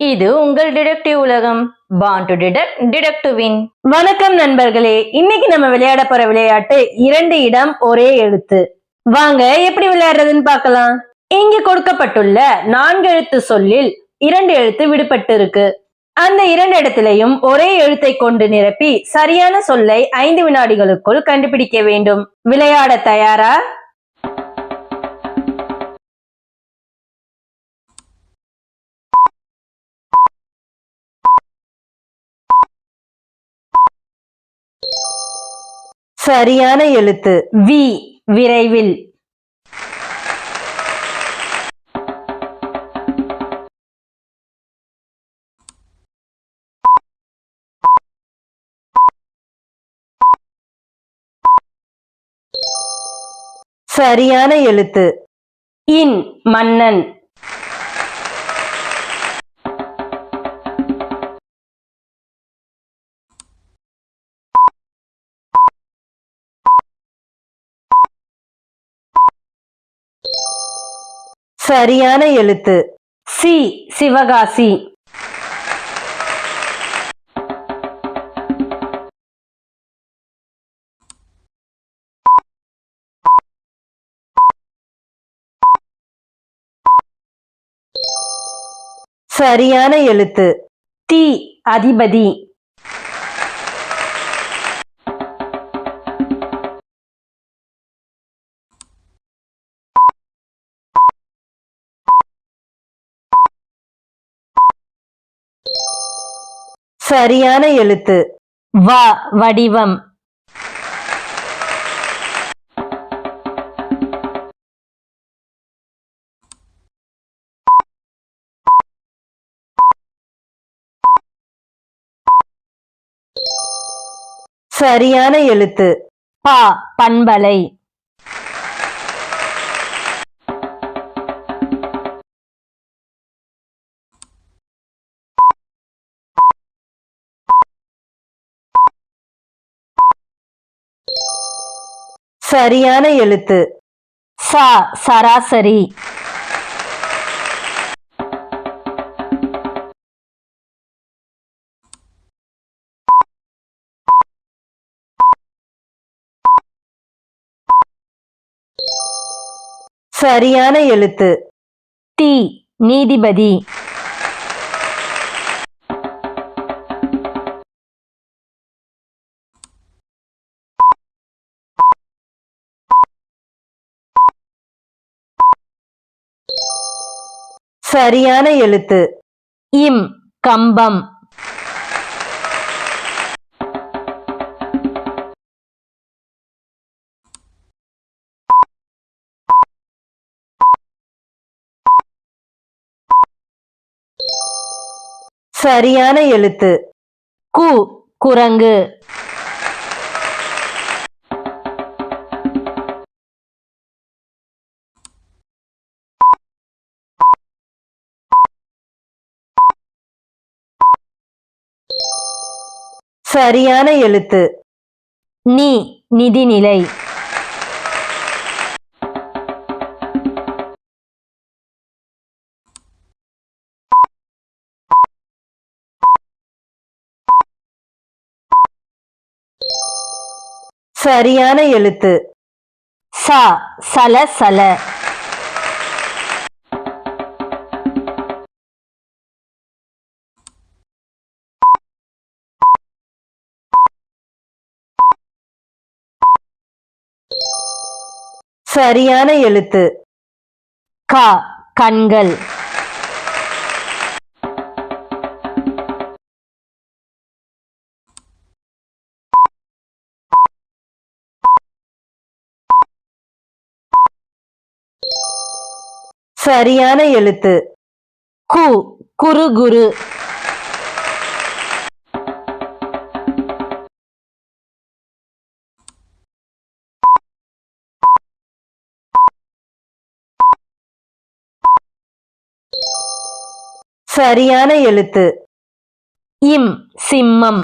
இது உங்கள் டிடெக்டிவ் உலகம். பான் டு டிடெக்ட் டிடெக்டிவின் வின் வணக்கம் நண்பர்களே. இன்னைக்கு நம்ம விளையாட போற விளையாட்டு இரண்டு இடம் ஒரே எழுத்து. வாங்க எப்படி விளையாடுறதுன்னு பார்க்கலாம். இங்கு கொடுக்கப்பட்டுள்ள நான்கு எழுத்து சொல்லில் இரண்டு எழுத்து விடுபட்டு இருக்கு அந்த இரண்டு இடத்திலையும் ஒரே எழுத்தை கொண்டு நிரப்பி சரியான சொல்லை ஐந்து வினாடிகளுக்குள் கண்டுபிடிக்க வேண்டும். விளையாட தயாரா? சரியான எழுத்து. வி விரைவில். சரியான எழுத்து. இன் மன்னன். சரியான எழுத்து. சி சிவகாசி. சரியான எழுத்து. தி அதிபதி. சரியான எழுத்து. வ வடிவம். சரியான எழுத்து. பா பண்பலை. சரியான எழுத்து. சா சராசரி. சரியான எழுத்து. டி நீதிபதி. சரியான எழுத்து. இம் கம்பம். சரியான எழுத்து. கு குரங்கு. சரியான எழுத்து. நீ நிதிநிலை. சரியான எழுத்து. ச சல சல. சரியான எழுத்து. க கண்கள். சரியான எழுத்து. கு குரு குரு சரியான எழுத்து. இம் சிம்மம்.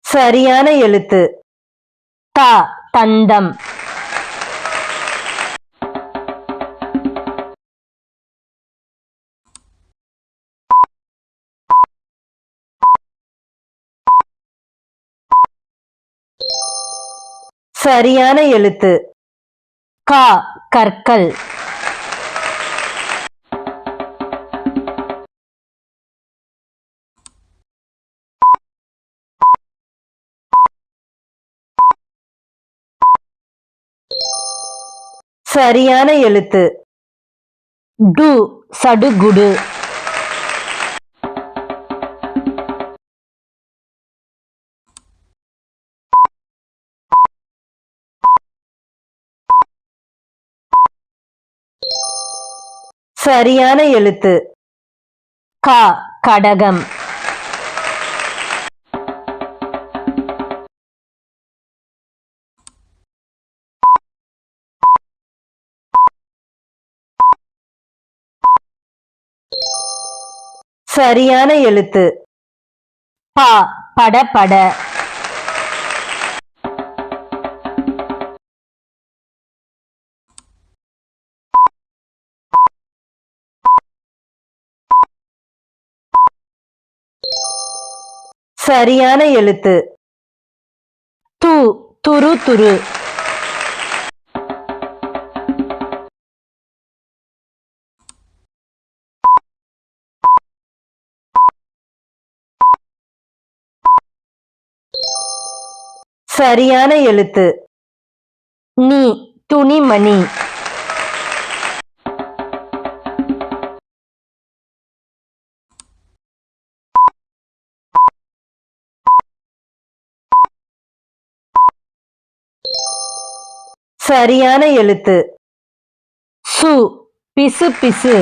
சரியான எழுத்து. த தந்தம் சரியான எழுத்து. கா கற்கள். சரியான எழுத்து. டு சடுகுடு. சரியான எழுத்து. கா கடகம். சரியான எழுத்து. பா பட பட. சரியான எழுத்து. து துரு துரு. சரியான எழுத்து. நீ துணிமணி. சரியான எழுத்து. சு பிசு பிசு.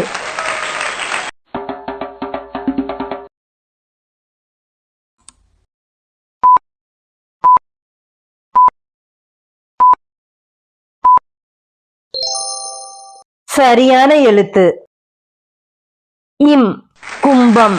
சரியான எழுத்து. இம் கும்பம்.